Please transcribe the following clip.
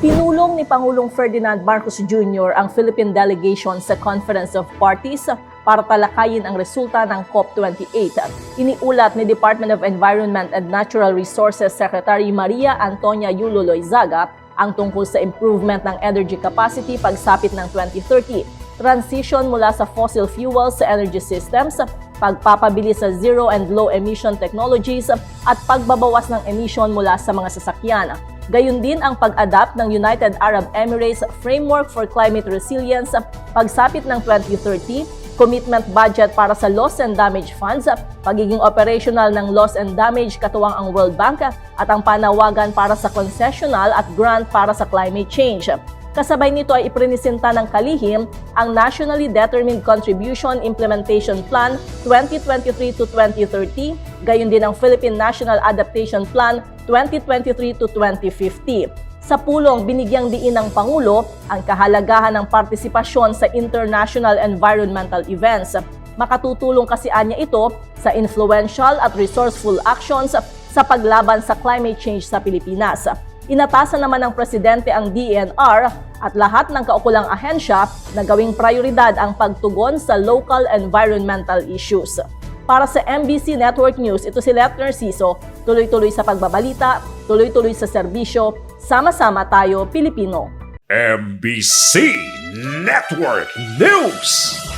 Pinulong ni Pangulong Ferdinand Marcos Jr. ang Philippine delegation sa Conference of Parties para talakayin ang resulta ng COP28. Iniulat ni Department of Environment and Natural Resources Secretary Maria Antonia Yulo Loizaga ang tungkol sa improvement ng energy capacity pagsapit ng 2030, transition mula sa fossil fuels sa energy systems, pagpapabili sa zero and low emission technologies at pagbabawas ng emission mula sa mga sasakyan. Gayun din ang pag-adapt ng United Arab Emirates Framework for Climate Resilience pagsapit ng 2030, commitment budget para sa loss and damage funds, pagiging operational ng loss and damage katuwang ang World Bank at ang panawagan para sa concessional at grant para sa climate change. Kasabay nito ay iprinisenta ng kalihim ang Nationally Determined Contribution Implementation Plan 2023 to 2030, gayon din ang Philippine National Adaptation Plan 2023 to 2050. Sa pulong, binigyang diin ng Pangulo ang kahalagahan ng partisipasyon sa international environmental events. Makatutulong kasi anya ito sa influential at resourceful actions sa paglaban sa climate change sa Pilipinas. Inatasan naman ng Presidente ang DENR at lahat ng kaukulang ahensya na gawing prioridad ang pagtugon sa local environmental issues. Para sa MBC Network News, ito si Let Narciso, tuloy-tuloy sa pagbabalita, tuloy-tuloy sa serbisyo, sama-sama tayo Pilipino. MBC Network News.